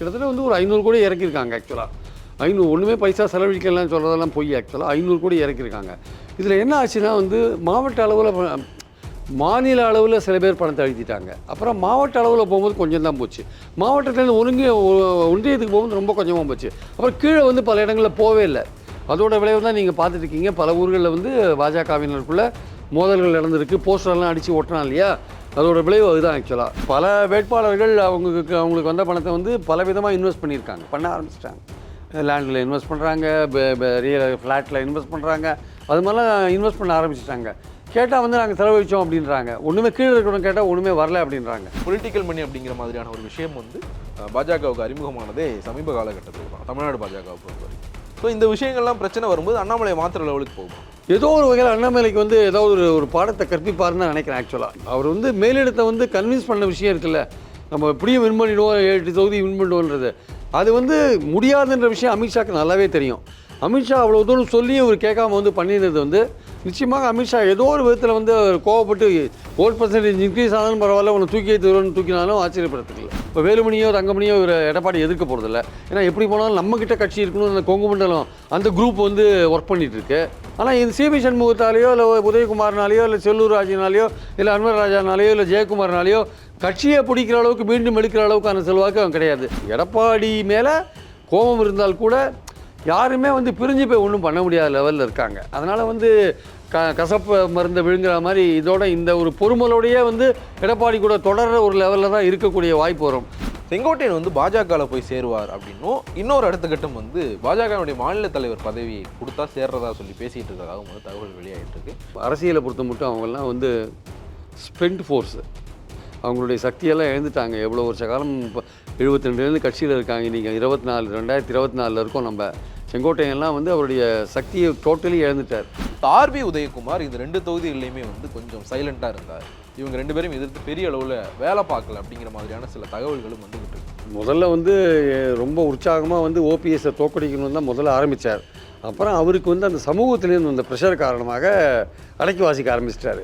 கிட்டத்தட்ட வந்து ஒரு ஐநூறு கோடி இறக்கியிருக்காங்க ஆக்சுவலாக ஐநூறு ஒன்றுமே பைசா செலவழிக்கலாம் சொல்கிறதெல்லாம் பொய் ஆக்சுவலாக ஐநூறு கோடி இறக்கியிருக்காங்க. இதில் என்ன ஆச்சுன்னா வந்து மாவட்ட அளவில் மாநில அளவில் சில பேர் பணத்தை அழுத்திட்டாங்க. அப்புறம் மாவட்ட அளவில் போகும்போது கொஞ்சம் தான் போச்சு. மாவட்டத்துலேருந்து ஒருங்கி ஒன்றியத்துக்கு போகும்போது ரொம்ப கொஞ்சமாக போச்சு. அப்புறம் கீழே வந்து பல இடங்களில் போவே இல்லை. அதோட விளைவு தான் நீங்கள் பார்த்துட்டு இருக்கீங்க. பல ஊர்களில் வந்து பாஜகவினருக்குள்ளே மோதல்கள் நடந்திருக்கு. போஸ்டர்லாம் அடித்து ஒட்டினா இல்லையா? அதோட விளைவு அதுதான் ஆக்சுவலாக பல வேட்பாளர்கள் அவங்களுக்கு அவங்களுக்கு வந்த பணத்தை வந்து பல விதமாக இன்வெஸ்ட் பண்ணியிருக்காங்க. பண்ண ஆரம்பிச்சிட்டாங்க. லேண்டில் இன்வெஸ்ட் பண்ணுறாங்க ரியல் ஃப்ளாட்டில் இன்வெஸ்ட் பண்ணுறாங்க அது மாதிரிலாம் இன்வெஸ்ட் பண்ண ஆரம்பிச்சிட்டாங்க. கேட்டால் வந்து நாங்கள் செலவழிச்சோம் அப்படின்றாங்க. ஒன்றுமே கீழே இருக்கிறவங்க கேட்டால் ஒன்றுமே வரல அப்படின்றாங்க. பொலிட்டிக்கல் மணி அப்படிங்கிற மாதிரியான ஒரு விஷயம் வந்து பாஜகவுக்கு அறிமுகமானதே சமீப காலகட்டத்தில் தான் தமிழ்நாடு பாஜகவுக்கு ஸோ இந்த விஷயங்கள்லாம் பிரச்சனை வரும்போது அண்ணாமலை மாத்திர லெவலுக்கு போகும்? ஏதோ ஒரு வகையில் அண்ணாமலைக்கு வந்து ஏதாவது ஒரு ஒரு பாடத்தை கற்பிப்பாருன்னு நான் நினைக்கிறேன் ஆக்சுவலாக அவர் வந்து மேலிடத்தை வந்து கன்வின்ஸ் பண்ண விஷயம் இருக்குல்ல. நம்ம எப்படியும் வின் பண்ணிடுவோம் எட்டு தொகுதி வின் பண்ணிடுவோன்றது அது வந்து முடியாதுன்ற விஷயம் அமித்ஷாக்கு நல்லாவே தெரியும். அமித்ஷா அவ்வளோ தூரம் சொல்லி அவர் கேட்காம வந்து பண்ணியிருந்தது வந்து நிச்சயமாக அமித்ஷா ஏதோ ஒரு விதத்தில் வந்து அவர் கோவப்பட்டு ஓட் பர்சன்டேஜ் இன்க்ரீஸ் ஆனாலும் பரவாயில்ல உன்னை தூக்கி தருவோம்னு தூக்கினாலும் ஆச்சரியப்படுறதுக்கு இல்லை. இப்போ வேலுமணியோ தங்கமணியோ இவர் எடப்பாடி எதிர்க்க போகிறதில்ல ஏன்னா எப்படி போனாலும் நம்மக்கிட்ட கட்சி இருக்கணும் அந்த கொங்கு மண்டலம் அந்த குரூப் வந்து ஒர்க் பண்ணிகிட்ருக்கு ஆனால் இந்த சிபி சண்முகத்தாலேயோ இல்லை உதயகுமார்னாலேயோ இல்லை செல்லூர் ராஜினாலேயோ இல்லை அன்வர் ராஜானாலேயோ இல்லை ஜெயக்குமார்னாலேயோ கட்சியை பிடிக்கிற அளவுக்கு மீண்டும் எடுக்கிற அளவுக்கான செல்வாக்கு அவன் கிடையாது. எடப்பாடி மேலே கோபம் இருந்தால் கூட யாருமே வந்து பிரிஞ்சு போய் ஒன்றும் பண்ண முடியாத லெவலில் இருக்காங்க. அதனால் வந்து க கசப்பு மருந்தை விழுங்குற மாதிரி இதோட இந்த ஒரு பொறுமலோடையே வந்து எடப்பாடி கூட தொடர்ற ஒரு லெவலில் தான் இருக்கக்கூடிய வாய்ப்பு வரும். செங்கோட்டையன் வந்து பாஜகவில் போய் சேருவார் அப்படின்னும் இன்னொரு அடுத்த கட்டம் வந்து பாஜகவுடைய மாநில தலைவர் பதவி கொடுத்தா சேர்றதா சொல்லி பேசிட்டு இருக்கதாகவும் வந்து தகவல் வெளியாகிட்டு இருக்கு. அரசியலை பொறுத்த மட்டும் அவங்கெல்லாம் வந்து ஸ்பெண்ட் ஃபோர்ஸு. அவங்களுடைய சக்தியெல்லாம் இழந்துட்டாங்க. எவ்வளோ வருஷ காலம் இப்போ எழுபத்தி ரெண்டுலேருந்து கட்சியில் இருக்காங்க. நீங்கள் இருபத்தி நாலு ரெண்டாயிரத்தி இருபத்தி நாலில் இருக்கோம் நம்ம. செங்கோட்டையன்லாம் வந்து அவருடைய சக்தியை டோட்டலி இழந்துட்டார். ஆர்பி உதயகுமார் இந்த ரெண்டு தொகுதிகள்லையுமே வந்து கொஞ்சம் சைலண்டாக இருந்தார். இவங்க ரெண்டு பேரும் எதிர்த்து பெரிய அளவில் வேலை பார்க்கல அப்படிங்கிற மாதிரியான சில தகவல்களும் வந்துகிட்டு முதல்ல வந்து ரொம்ப உற்சாகமாக வந்து ஓபிஎஸ்ஸை தோக்கடிக்கணும்னு தான் முதல்ல ஆரம்பித்தார் அப்புறம் அவருக்கு வந்து அந்த சமூகத்திலேருந்து வந்த ப்ரெஷர் காரணமாக அடக்கி வாசிக்க ஆரம்பிச்சிட்டாரு.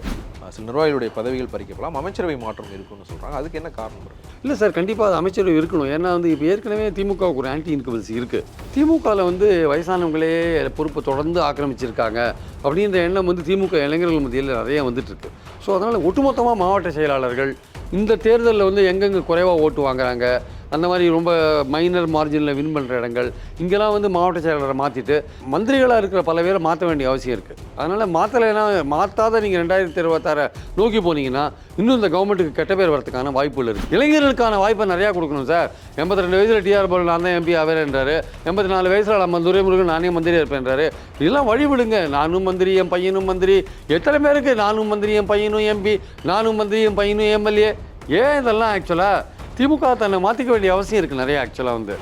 சில நிர்வாகிகளுடைய பதவிகள் பறிக்கப்படலாம். அமைச்சரவை மாற்றம் இருக்குன்னு சொல்றாங்க. அதுக்கு என்ன காரணம் இல்லை சார் கண்டிப்பாக அது அமைச்சரவை இருக்கணும். ஏன்னா வந்து இப்போ ஏற்கனவே திமுகவுக்கு ஒரு ஆன்டி இன்கபன்சி இருக்குது திமுகவில் வந்து வயசானவங்களே பொறுப்பை தொடர்ந்து ஆக்கிரமிச்சிருக்காங்க அப்படின்ற எண்ணம் வந்து திமுக இளைஞர்கள் மத்தியில் நிறைய வந்துட்டு இருக்கு ஸோ அதனால் ஒட்டுமொத்தமாக மாவட்ட செயலாளர்கள் இந்த தேர்தலில் வந்து எங்கெங்கே குறைவாக ஓட்டு வாங்குறாங்க அந்த மாதிரி ரொம்ப மைனர் மார்ஜினில் வின் பண்ணுற இடங்கள். இங்கெல்லாம் வந்து மாவட்ட செயலாளரை மாற்றிட்டு மந்திரிகளாக இருக்கிற பல பேரை மாற்ற வேண்டிய அவசியம் இருக்குது அதனால் மாற்றலைன்னா மாற்றாத நீங்கள் ரெண்டாயிரத்தி இருபத்தாறை நோக்கி போனீங்கன்னா இன்னும் இந்த கவர்மெண்ட்டுக்கு கெட்ட பேர் வரதுக்கான வாய்ப்புகள் இருக்குது இளைஞர்களுக்கான வாய்ப்பை நிறையா கொடுக்கணும் சார். எண்பத்தி ரெண்டு வயசில் டிஆர் பாலு நான் தான் எம்பி ஆவேன்றாரு எண்பத்தி நாலு வயசில் நம்ம துரைமுருகன் நானே மந்திரியாக இருப்பேன்றாரு இதெல்லாம் வழிவிடுங்க. நானும் மந்திரி என் பையனும் மந்திரி. எத்தனை பேருக்கு நானும் மந்திரி என் பையனும் எம்பி நானும் மந்திரி என் பையனும் எம்எல்ஏ ஏன் இதெல்லாம் ஆக்சுவலாக திமுக தன்னை மாற்றிக்க வேண்டிய அவசியம் இருக்குது நிறைய ஆக்சுவலாக வந்து.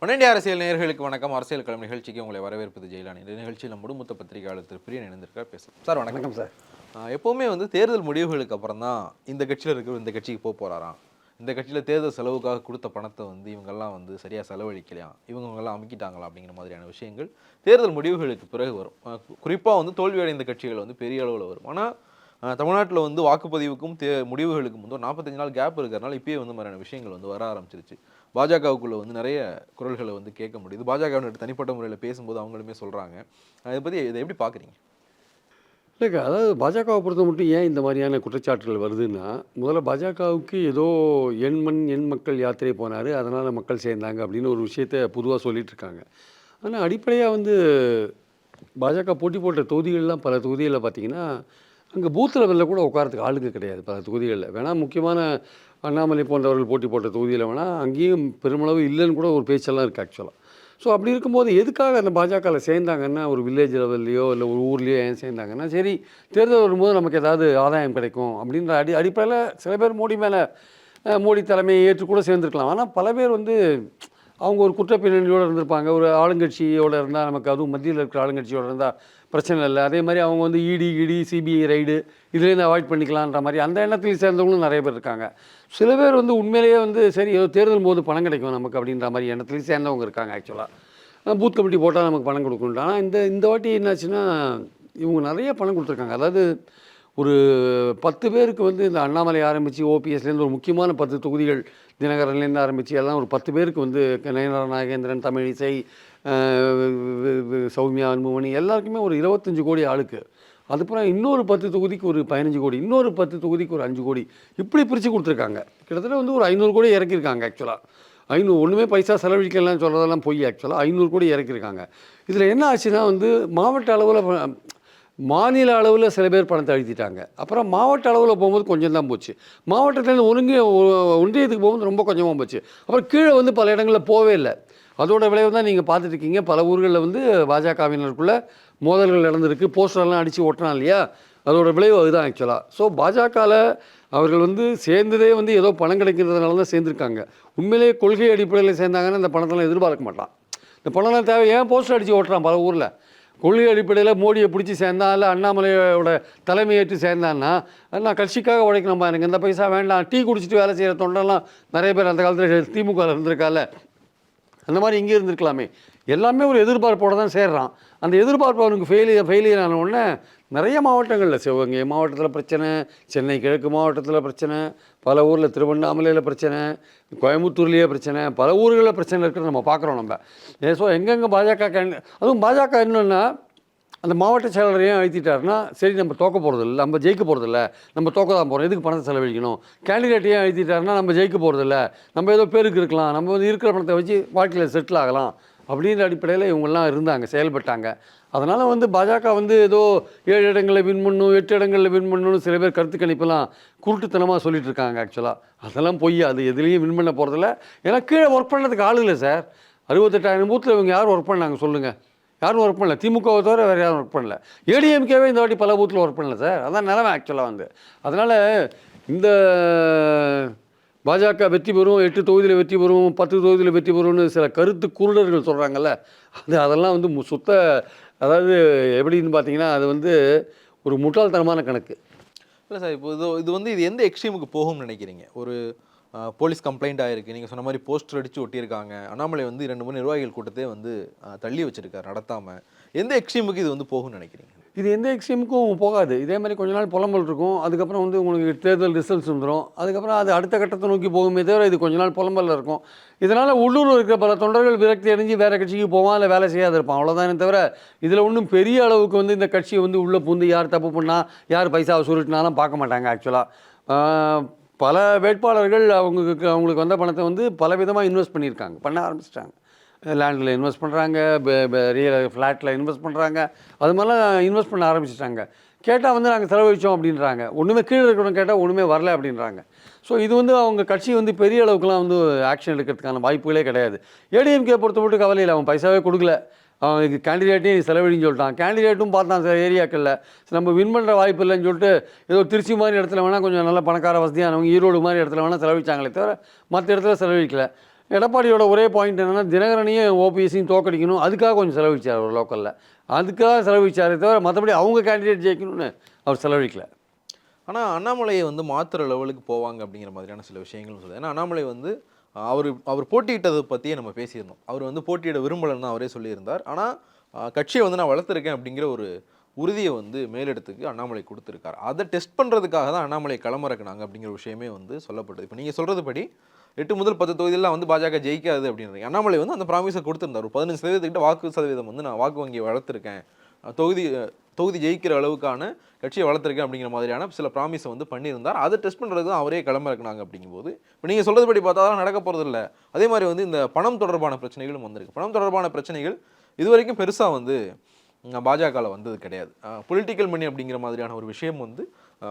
பன்னெண்டு அரசியல் நேயர்களுக்கு வணக்கம். அரசியல் களம் நிகழ்ச்சிக்கு உங்களை வரவேற்பது ஜெயலானி. இந்த நிகழ்ச்சியில் நம்ம மூத்த பத்திரிகையாளர் திரு பிரியன் இணைந்திருக்கார் பேசலாம். சார் வணக்கம். சார். எப்பவுமே வந்து தேர்தல் முடிவுகளுக்கு அப்புறம் தான் இந்த கட்சியில் இருக்கிற இந்த கட்சிக்கு போக போறாராம். இந்த கட்சியில் தேர்தல் செலவுக்காக கொடுத்த பணத்தை வந்து இவங்கெல்லாம் வந்து சரியாக செலவழிக்கலையாம் இவங்கெல்லாம் அமுக்கிட்டாங்களா? அப்படிங்கிற மாதிரியான விஷயங்கள் தேர்தல் முடிவுகளுக்கு பிறகு வரும். குறிப்பாக வந்து தோல்வியடைந்த கட்சிகள் வந்து பெரிய அளவில் வரும். ஆனால் தமிழ்நாட்டில் வந்து வாக்குப்பதிவுக்கும் தே முடிவுகளுக்கும் வந்து ஒரு நாற்பத்தஞ்சு நாள் கேப் இருக்கிறனால இப்பயே வந்து மாதிரியான விஷயங்கள் வந்து வர ஆரம்பிச்சிருச்சு. பாஜகவுக்குள்ளே வந்து நிறைய குரல்களை வந்து கேட்க முடியுது. பாஜகவினர் தனிப்பட்ட முறையில் பேசும்போது அவங்களுமே சொல்கிறாங்க அதை பற்றி இதை எப்படி பார்க்குறீங்க இல்லைங்க அதாவது பாஜகவை பொறுத்த மட்டும் ஏன் இந்த மாதிரியான குற்றச்சாட்டுகள் வருதுன்னா முதல்ல பாஜகவுக்கு ஏதோ எண் மண் எண் மக்கள் யாத்திரை போனார் அதனால் மக்கள் சேர்ந்தாங்க அப்படின்னு ஒரு விஷயத்த பொதுவாக சொல்லிகிட்டு இருக்காங்க. ஆனால் அடிப்படையாக வந்து பாஜக போட்டி போட்ட தொகுதிகள்லாம் பல தொகுதிகளில் பார்த்தீங்கன்னா அங்கே பூத் லெவலில் கூட உட்காரத்துக்கு ஆளுங்க கிடையாது பல தொகுதிகளில். வேணால் முக்கியமான அண்ணாமலை போன்றவர்கள் போட்டி போட்ட தொகுதியில் வேணால் அங்கேயும் பெருமளவு இல்லைன்னு கூட ஒரு பேச்செல்லாம் இருக்குது ஆக்சுவலாக ஸோ அப்படி இருக்கும்போது எதுக்காக அந்த பாஜகவில் சேர்ந்தாங்கன்னா ஒரு வில்லேஜ் லெவல்லையோ இல்லை ஒரு ஊர்லேயோ ஏன் சேர்ந்தாங்கன்னா சரி தேர்தல் வரும்போது நமக்கு ஏதாவது ஆதாயம் கிடைக்கும் அப்படின்ற அடி அடிப்படையில் சில பேர் மோடி மேலே மோடி தலைமையை ஏற்று கூட சேர்ந்துருக்கலாம். ஆனால் பல பேர் வந்து அவங்க ஒரு குற்ற பின்னணியோடு இருந்திருப்பாங்க. ஒரு ஆளுங்கட்சியோடு இருந்தால் நமக்கு அதுவும் மத்தியில் இருக்கிற ஆளுங்கட்சியோடு இருந்தால் பிரச்சனை இல்லை. அதே மாதிரி அவங்க வந்து இடி இடி சிபிஐ ரைடு இதுலேருந்து அவாய்ட் பண்ணிக்கலான்ற மாதிரி அந்த எண்ணத்தில் சேர்ந்தவங்களும் நிறைய பேர் இருக்காங்க. சில பேர் வந்து உண்மையிலேயே வந்து சரி ஏதோ தேர்தல் போது பணம் கிடைக்கும் நமக்கு அப்படின்ற மாதிரி எண்ணத்துலேயும் சேர்ந்தவங்க இருக்காங்க ஆக்சுவலாக பூத் கமிட்டி போட்டால் நமக்கு பணம் கொடுக்கணும் ஆனால் இந்த இந்த வாட்டி என்னாச்சுன்னா இவங்க நிறைய பணம் கொடுத்துருக்காங்க. அதாவது ஒரு பத்து பேருக்கு வந்து இந்த அண்ணாமலை ஆரம்பித்து ஓபிஎஸ்லேருந்து ஒரு முக்கியமான பத்து தொகுதிகள் தினகரன்லேருந்து ஆரம்பித்து எல்லாம் ஒரு பத்து பேருக்கு வந்து நயனார் நாகேந்திரன் தமிழிசை சௌமியா அன்புமணி எல்லாருக்குமே ஒரு இருபத்தஞ்சு கோடி ஆளுக்கு. அதுக்கப்புறம் இன்னொரு பத்து தொகுதிக்கு ஒரு பதினஞ்சு கோடி இன்னொரு பத்து தொகுதிக்கு ஒரு அஞ்சு கோடி இப்படி பிரித்து கொடுத்துருக்காங்க. கிட்டத்தட்ட வந்து ஒரு ஐநூறு கோடி இறக்கியிருக்காங்க ஆக்சுவலாக ஐநூறு ஒன்றுமே பைசா செலவழிக்கலாம் சொல்கிறதெல்லாம் போய் ஆக்சுவலாக ஐநூறு கோடி இறக்கியிருக்காங்க. இதில் என்ன ஆச்சுன்னா வந்து மாவட்ட அளவில் மாநில அளவில் சில பேர் பணத்தை அழுத்திட்டாங்க. அப்புறம் மாவட்ட அளவில் போகும்போது கொஞ்சம் தான் போச்சு. மாவட்டத்துலேருந்து ஒருங்கி ஒன்றியத்துக்கு போகும்போது ரொம்ப கொஞ்சமாக போச்சு. அப்புறம் கீழே வந்து பல இடங்களில் போவே இல்லை. அதோட விளைவு தான் நீங்கள் பார்த்துட்ருக்கீங்க. பல ஊர்களில் வந்து பாஜகவினருக்குள்ள மோதல்கள் நடந்திருக்கு. போஸ்டர்லாம் அடித்து ஓட்டினா இல்லையா? அதோட விளைவு அதுதான் ஆக்சுவலாக ஸோ பாஜகவில் அவர்கள் வந்து சேர்ந்ததே வந்து ஏதோ பணம் கிடைக்கிறதுனால தான் சேர்ந்துருக்காங்க. உண்மையிலேயே கொள்கை அடிப்படையில் சேர்ந்தாங்கன்னா இந்த பணத்தெல்லாம் எதிர்பார்க்க மாட்டான். இந்த பணம்லாம் தேவை. ஏன் போஸ்டர் அடித்து ஓட்டுறான் பல ஊரில்? கொள்கை அடிப்படையில் மோடியை பிடிச்சி சேர்ந்தா இல்லை அண்ணாமலையோட தலைமையேற்று சேர்ந்தான்னா நான் கட்சிக்காக உழைக்கணும்பா எனக்கு இந்த பைசா வேண்டாம். டீ குடிச்சிட்டு வேலை செய்கிற தொண்டெல்லாம் நிறைய பேர் அந்த காலத்தில் திமுகவில் இருந்திருக்கால. அந்த மாதிரி இங்கே இருந்திருக்கலாமே. எல்லாமே ஒரு எதிர்பார்ப்போட தான் சேர்றான். அந்த எதிர்பார்ப்பு அவனுக்கு ஃபெயிலியர் ஃபெயிலியர் ஆன உடனே நிறைய மாவட்டங்களில் சிவகங்கை மாவட்டத்தில் பிரச்சனை சென்னை கிழக்கு மாவட்டத்தில் பிரச்சனை பல ஊரில் திருவண்ணாமலையில் பிரச்சனை கோயம்புத்தூர்லேயே பிரச்சனை பல ஊர்களில் பிரச்சனை இருக்கிறத நம்ம பார்க்குறோம் நம்ம. ஸோ எங்கெங்கே பாஜக கேண்டி அதுவும் பாஜக என்னென்னா அந்த மாவட்ட செயலரையும் அழுத்திட்டாருன்னா சரி நம்ம தோக்க போகிறதில்ல நம்ம ஜெயிக்க போகிறதில்ல நம்ம தோக்க தான் போகிறோம் எதுக்கு பணத்தை செலவழிக்கணும்? கேண்டிடேட்டையும் அழுத்திட்டாருன்னா நம்ம ஜெயிக்க போகிறதில்ல நம்ம ஏதோ பேருக்கு இருக்கலாம் நம்ம வந்து இருக்கிற பணத்தை வச்சு வாழ்க்கையில் செட்டில் ஆகலாம் அப்படின்ற அடிப்படையில் இவங்கெல்லாம் இருந்தாங்க செயல்பட்டாங்க. அதனால் வந்து பாஜக வந்து ஏதோ ஏழு இடங்களில் வின் பண்ணும் எட்டு இடங்களில் வின் பண்ணணும்னு சில பேர் கருத்து கணிப்பெல்லாம் குருட்டுத்தனமாக சொல்லிட்டு இருக்காங்க ஆக்சுவலாக அதெல்லாம் பொய் அது எதுலேயும் வின் பண்ண போகிறதில்ல ஏன்னா கீழே ஒர்க் பண்ணுறதுக்கு ஆள் இல்லை சார் அறுபத்தெட்டாயிரம் பூத்தில் இவங்க யார் ஒர்க் பண்ணாங்க சொல்லுங்கள் யாரும் ஒர்க் பண்ணல. திமுகவை தவிர வேறு யாரும் ஒர்க் பண்ணல. ஏடிஎம்கேவே இந்த வாட்டி பல பூத்தில் ஒர்க் பண்ணல சார் அதான் நிலமை ஆக்சுவலாக வந்து. அதனால் இந்த பாஜக வெற்றி பெறும் எட்டு தொகுதியில் வெற்றி பெறும் பத்து தொகுதியில் வெற்றி பெறும்னு சில கருத்து குருடர்கள் சொல்கிறாங்கல்ல அது அதெல்லாம் வந்து மு- சுத்த அதாவது எப்படின்னு பார்த்தீங்கன்னா அது வந்து ஒரு முட்டாள்தனமான கணக்கு. இல்லை சார் இப்போ இது இது வந்து இது எந்த எக்ஸ்ட்ரீமுக்கு போகும்னு நினைக்கிறீங்க? ஒரு போலீஸ் கம்ப்ளைண்ட் ஆகிருக்கு நீங்கள் சொன்ன மாதிரி போஸ்டர் அடித்து ஒட்டியிருக்காங்க. அண்ணாமலை வந்து ரெண்டு மூணு நிர்வாகிகள் கூட்டத்தை வந்து தள்ளி வச்சுருக்காரு நடத்தாமல் எந்த எக்ஸ்ட்ரீமுக்கு இது வந்து போகும்னு நினைக்கிறீங்க? இது எந்த எக்ஸ்ட்ரீமுக்கும் போகாது. இதே மாதிரி கொஞ்ச நாள் புலம்பல் இருக்கும். அதுக்கப்புறம் வந்து உங்களுக்கு தேர்தல் ரிசல்ட்ஸ் வந்துடும் அதுக்கப்புறம் அது அடுத்த கட்டத்தை நோக்கி போகுமே தவிர இது கொஞ்ச நாள் புலம்பல்ல இருக்கும். இதனால் உள்ளூரில் இருக்கிற பல தொண்டர்கள் விரக்தி அடைஞ்சு வேறு கட்சிக்கு போவான் இல்லை வேலை செய்யாத இருப்பான். அவ்வளோதானே தவிர இதில் ஒன்றும் பெரிய அளவுக்கு வந்து இந்த கட்சியை வந்து உள்ளே பூந்து யார் தப்பு பண்ணால் யார் பைசாவை சுருட்டினாலும் பார்க்க மாட்டாங்க ஆக்சுவலாக பல வேட்பாளர்கள் அவங்களுக்கு அவங்களுக்கு வந்த பணத்தை வந்து பல விதமாக இன்வெஸ்ட் பண்ணியிருக்காங்க. பண்ண ஆரம்பிச்சிட்டாங்க. லேண்டில் இன்வெஸ்ட் பண்ணுறாங்க ரியல் ஃப்ளாட்டில் இன்வெஸ்ட் பண்ணுறாங்க அது மாதிரிலாம் இன்வெஸ்ட் பண்ண ஆரம்பிச்சிட்டாங்க. கேட்டால் வந்து நாங்கள் செலவழிச்சோம் அப்படின்றாங்க. ஒன்றுமே கீழே இருக்கிறவங்க கேட்டால் ஒன்றுமே வரல அப்படின்றாங்க. ஸோ இது வந்து அவங்க கட்சி வந்து பெரிய அளவுக்குலாம் வந்து ஆக்ஷன் எடுக்கிறதுக்கான வாய்ப்புகளே கிடையாது. ஏடிஎம்கே பொறுத்த மட்டும் கவலை இல்லை. அவன் பைசாவே கொடுக்கல. அவனுக்கு கேண்டிடேட்டையும் செலவழின்னு சொல்லிட்டான். கேண்டிடேட்டும் பார்த்தான் சில ஏரியாக்களில் நம்ம வின் பண்ணுற வாய்ப்பு இல்லைன்னு சொல்லிட்டு ஏதோ திருச்சி மாதிரி இடத்துல வேணால் கொஞ்சம் நல்ல பணக்கார வசதியானவங்க ஈரோடு மாதிரி இடத்துல வேணால் செலவழிச்சாங்களே தவிர மற்ற இடத்துல செலவழிக்கலை. எடப்பாடியோட ஒரே பாயிண்ட் என்னென்னா தினகரனையும் ஓபிஎஸையும் தோக்கடிக்கணும் அதுக்காக கொஞ்சம் செலவழிச்சார் அவர் லோக்கலில் அதுக்காக செலவிச்சாரே தவிர மற்றபடி அவங்க கேண்டிடேட் ஜெயிக்கணும்னு அவர் செலவழிக்கல. ஆனால் அண்ணாமலையை வந்து மாத்திர லெவலுக்கு போவாங்க அப்படிங்கிற மாதிரியான சில விஷயங்களும் சொல்லுது. ஏன்னா அண்ணாமலை வந்து அவர் அவர் போட்டியிட்டதை பற்றியே நம்ம பேசியிருந்தோம். அவர் வந்து போட்டியிட விரும்பலன்னு தான் அவரே சொல்லியிருந்தார். ஆனால் கட்சியை வந்து நான் வளர்த்துருக்கேன் அப்படிங்கிற ஒரு உறுதியை வந்து மேலிடத்துக்கு அண்ணாமலை கொடுத்துருக்காரு. அதை டெஸ்ட் பண்ணுறதுக்காக தான் அண்ணாமலை களமிறக்குனாங்க அப்படிங்கிற விஷயமே வந்து சொல்லப்படுது. இப்போ நீங்கள் சொல்கிறது படி எட்டு முதல் பத்து தொகுதியெல்லாம் வந்து பாஜக ஜெயிக்காது அப்படின்றது. அண்ணாமலை வந்து அந்த ப்ராமிஸை கொடுத்துருந்தார். ஒரு பதினஞ்சு சதவீதத்துக்கிட்ட வாக்கு சதவீதம் வந்து நான் வாக்கு வங்கியை வளர்த்துருக்கேன். தொகுதி தொகுதி ஜெயிக்கிற அளவுக்கான கட்சியை வளர்த்துருக்கேன் அப்படிங்கிற மாதிரியான சில ப்ராமிஸை வந்து பண்ணியிருந்தார். அதை டெஸ்ட் பண்ணுறது தான் அவரே கிளம்பிறக்குனாங்க அப்படிங்கும்போது. இப்போ நீங்கள் சொல்கிறதுபடி பார்த்தா தான் நடக்க போகிறது இல்லை. அதே மாதிரி வந்து இந்த பணம் தொடர்பான பிரச்சனைகளும் வந்திருக்கு. பணம் தொடர்பான பிரச்சனைகள் இது வரைக்கும் பெருசாக வந்து பாஜகவில் வந்தது கிடையாது. பொலிட்டிக்கல் மணி அப்படிங்கிற மாதிரியான ஒரு விஷயம் வந்து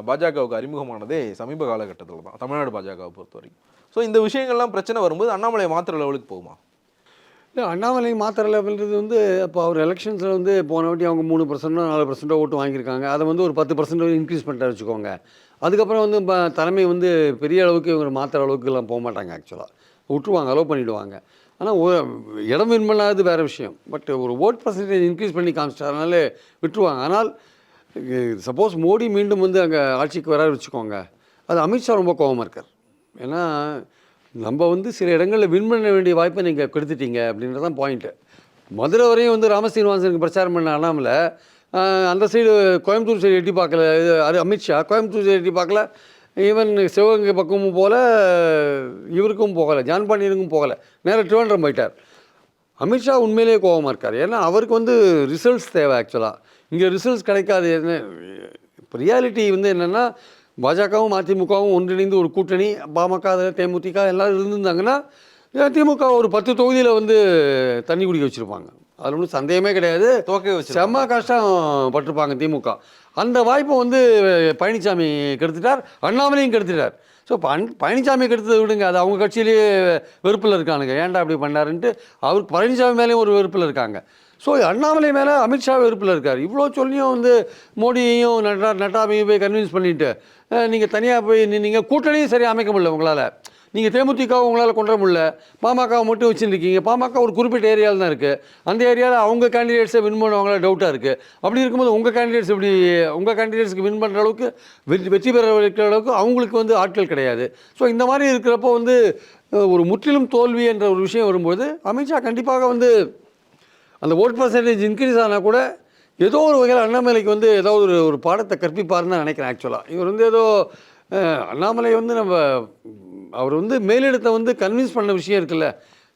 பாஜகவுக்கு அறிமுகமானதே சமீப காலகட்டத்தில் தான் தமிழ்நாடு பாஜகவை பொறுத்த வரைக்கும் ஸோ இந்த விஷயங்கள்லாம் பிரச்சனை வரும்போது அண்ணாமலை மாத்திர லெவலுக்கு போகுமா? இல்லை அண்ணாமலை மாத்திர லெவல்ன்றது வந்து இப்போ அவர் எலெக்ஷன்ஸில் வந்து போன வாட்டி அவங்க மூணு பர்சன்டோ நாலு பர்சன்டோ ஓட்டு வாங்கியிருக்காங்க. அதை வந்து ஒரு பத்து பர்சன்ட் இன்க்ரீஸ் பண்ணிட்டு வச்சுக்கோங்க. அதுக்கப்புறம் வந்து ப தலைமை வந்து பெரிய அளவுக்கு இவங்க மாத்திர அளவுக்குலாம் போக மாட்டாங்க ஆக்சுவலாக விட்டுருவாங்க அலோவ் பண்ணிவிடுவாங்க ஆனால் இடம் வின் பண்ணாதது வேறு விஷயம். பட் ஒரு ஓட் பர்சன்டேஜ் இன்க்ரீஸ் பண்ணி காமிச்சிட்டாருனாலே விட்டுருவாங்க. ஆனால் சப்போஸ் மோடி மீண்டும் வந்து அங்கே ஆட்சிக்கு வராரு வச்சுக்கோங்க அது அமித்ஷா ரொம்ப கோபமாக இருக்கார். ஏன்னா நம்ம வந்து சில இடங்களில் வின் பண்ண வேண்டிய வாய்ப்பை நீங்கள் கெடுத்துட்டீங்க அப்படின்றது தான் பாயிண்ட்டு மதுரை வரையும் வந்து ராமசீனிவாசனுக்கு பிரச்சாரம் பண்ண அண்ணாமலை அந்த சைடு கோயம்புத்தூர் சைடு எட்டி பார்க்கல. இது அது அமித்ஷா கோயம்புத்தூர் சைடு எட்டி பார்க்கல. ஈவன் சிவகங்கை பக்கமும் போகல இவருக்கும் போகலை ஜான் பாண்டியனுக்கும் போகலை. நேராக திருவனந்தபுரம் போயிட்டார். அமித்ஷா உண்மையிலேயே கோபமாக இருக்கார். ஏன்னா அவருக்கு வந்து ரிசல்ட்ஸ் தேவை ஆக்சுவலாக இங்கே ரிசல்ட்ஸ் கிடைக்காது. என்ன இப்போ ரியாலிட்டி வந்து என்னென்னா பாஜகவும் அதிமுகவும் ஒன்றிணைந்து ஒரு கூட்டணி பாமக அதில் தேமுதிக எல்லாரும் இருந்திருந்தாங்கன்னா திமுக ஒரு பத்து தொகுதியில் வந்து தண்ணி குடிக்க வச்சுருப்பாங்க. அதில் ஒன்றும் சந்தேகமே கிடையாது. தோக்கவே வச்சு செம்ம கஷ்டம் பட்டிருப்பாங்க திமுக. அந்த வாய்ப்பை வந்து பழனிசாமி கெடுத்துட்டார் அண்ணாமலையும் கெடுத்துட்டார். ஸோ பழனி பழனிசாமி கெடுத்ததை விடுங்க. அது அவங்க கட்சியிலேயே வெறுப்பில் இருக்கானுங்க. ஏன்டா அப்படி பண்ணாருன்ட்டு அவர் பழனிசாமி மேலேயும் ஒரு வெறுப்பில் இருக்காங்க. ஸோ அண்ணாமலை மேலே அமித்ஷா வெறுப்பில் இருக்கார். இவ்வளோ சொல்லியும் வந்து மோடியையும் நட்டா நட்டாமையும் போய் கன்வின்ஸ் பண்ணிட்டு நீங்கள் தனியாக போய் நீங்கள் கூட்டணியும் சரியாக அமைக்க முடியல உங்களால். நீங்கள் தேமுதிகவை உங்களால் கொண்டு வர முடியல. பாமகவை மட்டும் வச்சுருக்கீங்க பாமக ஒரு குறிப்பிட்ட ஏரியாவில் தான் இருக்குது அந்த ஏரியாவில் அவங்க கேண்டிடேட்ஸை வின் பண்ணுவாங்களா? டவுட்டாக இருக்குது அப்படி இருக்கும்போது உங்கள் கேண்டிடேட்ஸ் இப்படி உங்கள் கேண்டிடேட்ஸ்க்கு வின் பண்ணுற அளவுக்கு வெற்றி வெற்றி பெற வைக்கிற அளவுக்கு அவங்களுக்கு வந்து ஆட்கள் கிடையாது. ஸோ இந்த மாதிரி இருக்கிறப்போ வந்து ஒரு முற்றிலும் தோல்வி என்ற ஒரு விஷயம் வரும்போது அமித்ஷா கண்டிப்பாக வந்து அந்த ஓட் பர்சன்டேஜ் இன்க்ரீஸ் ஆனால் கூட ஏதோ ஒரு வகையில் அண்ணாமலைக்கு வந்து ஏதோ ஒரு ஒரு பாடத்தை கற்பிப்பாருன்னு தான் நினைக்கிறேன் ஆக்சுவலாக இவர் வந்து ஏதோ அண்ணாமலை வந்து நம்ம அவர் வந்து மேலிடத்தை வந்து கன்வின்ஸ் பண்ண விஷயம் இருக்குல்ல.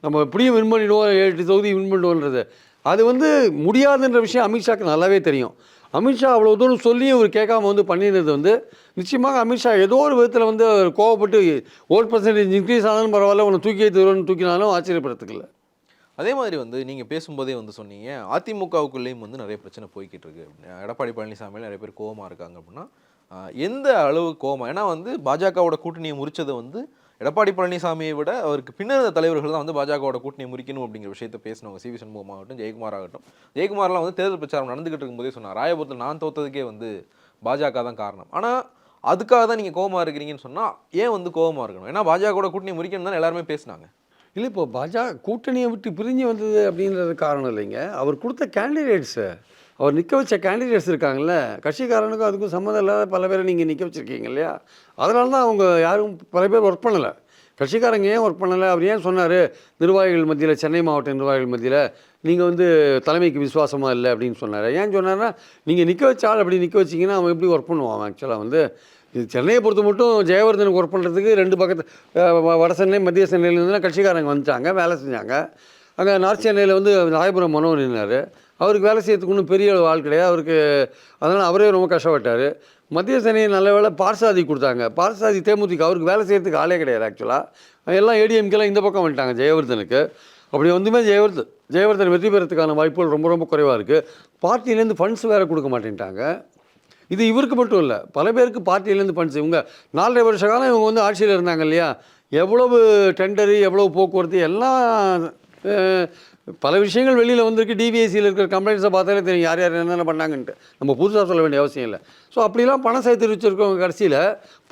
நம்ம எப்படியும் வின் பண்ணிடுவோம் எட்டு தொகுதி வின் பண்ணிடுவோன்றது அது வந்து முடியாதுன்ற விஷயம் அமித்ஷாக்கு நல்லாவே தெரியும். அமித்ஷா அவ்வளோ தூரம் சொல்லியும் இவர் கேட்காம வந்து பண்ணினது வந்து நிச்சயமாக அமித்ஷா ஏதோ ஒரு விதத்தில் வந்து அவர் கோவப்பட்டு ஓட் பர்சன்டேஜ் இன்க்ரீஸ் ஆனாலும் பரவாயில்ல உன்னை தூக்கி தருவோன்னு தூக்கினாலும் ஆச்சரியப்படுறதுக்கு இல்லை அதே மாதிரி வந்து நீங்கள் பேசும்போதே வந்து சொன்னீங்க அதிமுகவுக்குள்ளேயும் வந்து நிறைய பிரச்சனை போய்கிட்டு இருக்கு அப்படின்னு. எடப்பாடி பழனிசாமியில் நிறைய பேர் கோபமாக இருக்காங்க அப்படின்னா எந்த அளவு கோபம் ஏன்னா வந்து பாஜகவோட கூட்டணியை முறிச்சது வந்து எடப்பாடி பழனிசாமியை விட அவருக்கு பின்னர் இருந்த தலைவர்கள் தான் வந்து பாஜகவோட கூட்டணியை முறிக்கணும் அப்படிங்கிற விஷயத்தை பேசினவங்க. சி வி சண்முகம் ஆகட்டும் ஜெயக்குமார் ஆகட்டும். ஜெயக்குமார்லாம் வந்து தேர்தல் பிரச்சாரம் நடந்துகிட்டு இருக்கும்போதே சொன்னார். ராயபுரத்தில் நான் தோத்ததுக்கே வந்து பாஜக தான் காரணம். ஆனால் அதுக்காக தான் நீங்கள் கோபமாக இருக்கிறீங்கன்னு சொன்னால் ஏன் வந்து கோபமாக இருக்கணும்? ஏன்னா பாஜகவோட கூட்டணியை முறிக்கணும் தான் எல்லாருமே பேசினாங்க. இல்லை இப்போ பாஜக கூட்டணியை விட்டு பிரிஞ்சு வந்தது அப்படின்றது காரணம் இல்லைங்க. அவர் கொடுத்த கேண்டிடேட்ஸு அவர் நிற்க வச்ச கேண்டிடேட்ஸ் இருக்காங்கல்ல கட்சிக்காரனுக்கும் அதுக்கும் சம்மந்தம் இல்லாத பல பேரை நீங்கள் நிற்க வச்சுருக்கீங்க இல்லையா? அதனால தான் அவங்க யாரும் பல பேர் ஒர்க் பண்ணலை. கட்சிக்காரங்க ஏன் ஒர்க் பண்ணலை? அவர் ஏன் சொன்னார் நிர்வாகிகள் மத்தியில் சென்னை மாவட்ட நிர்வாகிகள் மத்தியில் நீங்கள் வந்து தலைமைக்கு விசுவாசமாக இல்லை அப்படின்னு சொன்னார். ஏன் சொன்னார்னா நீங்கள் நிற்க வச்ச ஆள் அப்படி நிற்க வச்சிங்கன்னா அவன் எப்படி ஒர்க் பண்ணுவான்? ஆக்சுவலாக வந்து இது சென்னையை பொறுத்த மட்டும் ஜெயவர்தனுக்கு ஒர்க் பண்ணுறதுக்கு ரெண்டு பக்கத்து வ- வட சென்னை மத்திய சென்னையிலேருந்து கட்சிக்காரங்க வந்துட்டாங்க வேலை செஞ்சாங்க. அங்கே நார்த் சென்னையில் வந்து ராயபுரம் மனோ நின்னார். அவருக்கு வேலை செய்யறதுக்கு ஒன்றும் பெரிய ஆள் கிடையாது. அவருக்கு அதனால் அவரே ரொம்ப கஷ்டப்பட்டார். மத்திய சென்னையை நல்ல வேலை பார்சாதி கொடுத்தாங்க. பார்சாதி தேமுதிக அவருக்கு வேலை செய்கிறதுக்கு ஆளே கிடையாது ஆக்சுவலாக எல்லாம் ஏடிஎம்கெல்லாம் இந்த பக்கம் வந்துட்டாங்க ஜெயவர்தனுக்கு. அப்படி வந்துமே ஜெயவர்தன் ஜெயவர்தன் வெற்றி பெறத்துக்கான வாய்ப்புகள் ரொம்ப ரொம்ப குறைவாக இருக்குது பார்ட்டிலேருந்து ஃபண்ட்ஸ் வேறு கொடுக்க மாட்டேன்ட்டாங்க. இது இவருக்கு மட்டும் இல்லை பல பேருக்கு பார்ட்டியிலேருந்து பண்ணுச்சு இவங்க நாலரை வருஷ காலம் இவங்க வந்து ஆட்சியில் இருந்தாங்க இல்லையா? எவ்வளவு டெண்டரு எவ்வளவு போக்குவரத்து எல்லாம் பல விஷயங்கள் வெளியில் வந்திருக்கு. டிவிஎஸ்சியில் இருக்கிற கம்ப்ளைண்ட்ஸை பார்த்தாலே தெரியும் யார் யார் என்னென்ன பண்ணாங்கன்ட்டு. நம்ம புதுசாக சொல்ல வேண்டிய அவசியம் இல்லை. ஸோ அப்படிலாம் பணம் சேர்த்து வச்சுருக்கவங்க கடைசியில்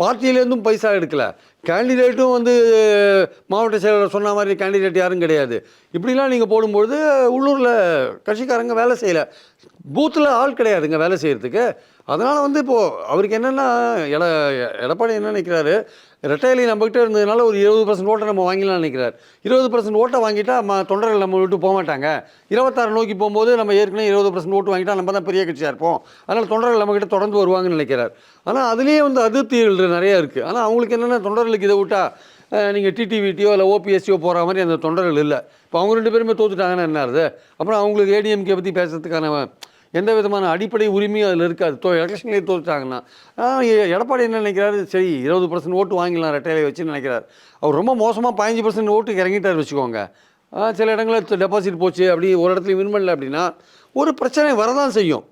பார்ட்டியிலேருந்தும் பைசா எடுக்கல. கேண்டிடேட்டும் வந்து மாவட்ட செயலாளர் சொன்ன மாதிரி கேண்டிடேட் யாரும் கிடையாது. இப்படிலாம் நீங்கள் போடும்பொழுது உள்ளூரில் கட்சிக்காரங்க வேலை செய்யலை. பூத்தில் ஆள் கிடையாதுங்க வேலை செய்கிறதுக்கு அதனால் வந்து இப்போது அவருக்கு என்னென்னா எட எடப்பாடி என்ன நினைக்கிறாரு ரெட்டையிலி நம்மக்கிட்ட இருந்ததுனால ஒரு இருபது பர்சன்ட் ஓட்டை நம்ம வாங்கிடலாம் நினைக்கிறார். இருபது பர்சன்ட் ஓட்டை வாங்கிட்டா நம்ம தொண்டர்கள் நம்ம விட்டு போக மாட்டாங்க. இருபத்தாறு நோக்கி போகும்போது நம்ம ஏற்கனவே இருபது பர்சன்ட் ஓட்டு வாங்கிட்டா நம்ம தான் பெரிய கட்சியாக இருப்போம். அதனால் தொண்டர்கள் நம்மக்கிட்ட தொடர்ந்து வருவாங்கன்னு நினைக்கிறார். ஆனால் அதுலேயே வந்து அதிருப்திகள் நிறையா இருக்குது ஆனால் அவங்களுக்கு என்னென்னா தொண்டர்களுக்கு இதை விட்டா நீங்கள் டிடிவிட்டியோ இல்லை ஓபிஎஸ்சியோ போகிற மாதிரி அந்த தொண்டர்கள் இல்லை. இப்போ அவங்க ரெண்டு பேருமே தோத்துட்டாங்கன்னா என்ன ஆகுது? அப்புறம் அவங்களுக்கு ஏடிஎம்கே பற்றி பேசுறதுக்கான எந்த விதமான அடிப்படை உரிமையும் அதில் இருக்காது. தோ எலெக்ஷன்லேயே எ- எடப்பாடி என்ன நினைக்கிறாரு? சரி இருபது பர்சன்ட் ஓட்டு வாங்கிடலாம் ரெட்டையில வச்சு நினைக்கிறார். அவர் ரொம்ப மோசமாக பதினஞ்சு பர்சன்ட் ஓட்டுக்கு இறங்கிட்டார் வச்சுக்கோங்க. சில இடங்களில் டெபாசிட் போச்சு அப்படி ஒரு இடத்துல வின் பண்ணல அப்படின்னா ஒரு பிரச்சனை வரதான் செய்யும்.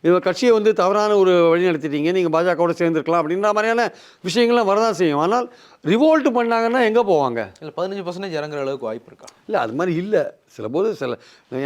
இவங்க கட்சியை வந்து தவறான ஒரு வழி நடத்திட்டீங்க நீங்கள் பாஜகவோட சேர்ந்துருக்கலாம் அப்படின்ற மாதிரியான விஷயங்கள்லாம் வரதான் செய்யும். ஆனால் ரிவோல்ட் பண்ணாங்கன்னா எங்கே போவாங்க? இல்லை பதினஞ்சு பர்சன்டேஜ் இறங்குற அளவுக்கு வாய்ப்பு இருக்கா? இல்லை அது மாதிரி இல்லை. சில போது சில